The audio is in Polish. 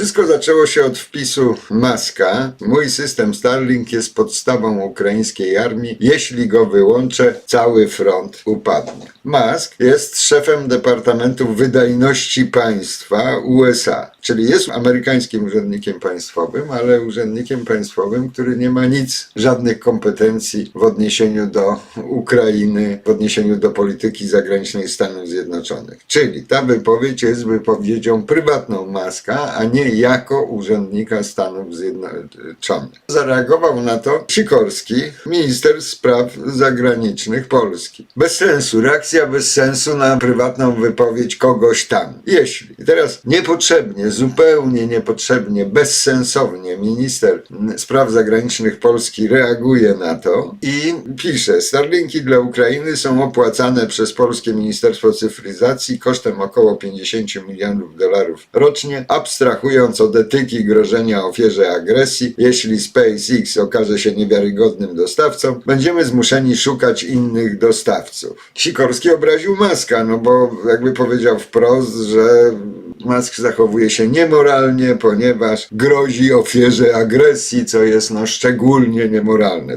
Wszystko zaczęło się od wpisu Maska. Mój system Starlink jest podstawą ukraińskiej armii. Jeśli go wyłączę, cały front upadnie. Musk jest szefem Departamentu Wydajności Państwa USA, czyli jest amerykańskim urzędnikiem państwowym, ale urzędnikiem państwowym, który nie ma nic, żadnych kompetencji w odniesieniu do Ukrainy, w odniesieniu do polityki zagranicznej Stanów Zjednoczonych. Czyli ta wypowiedź jest wypowiedzią prywatną Maska, a nie jako urzędnika Stanów Zjednoczonych. Zareagował na to Sikorski, minister spraw zagranicznych Polski. Bez sensu, reakcja bez sensu na prywatną wypowiedź kogoś tam. Jeśli. Teraz niepotrzebnie, zupełnie niepotrzebnie, bezsensownie minister spraw zagranicznych Polski reaguje na to i pisze: Starlinki dla Ukrainy są opłacane przez polskie Ministerstwo Cyfryzacji kosztem około 50 milionów dolarów rocznie, abstrahując od etyki grożenia ofierze agresji. Jeśli SpaceX okaże się niewiarygodnym dostawcą, będziemy zmuszeni szukać innych dostawców. Sikorski obraził Maska, no bo jakby powiedział wprost, że Musk zachowuje się niemoralnie, ponieważ grozi ofierze agresji, co jest no szczególnie niemoralne.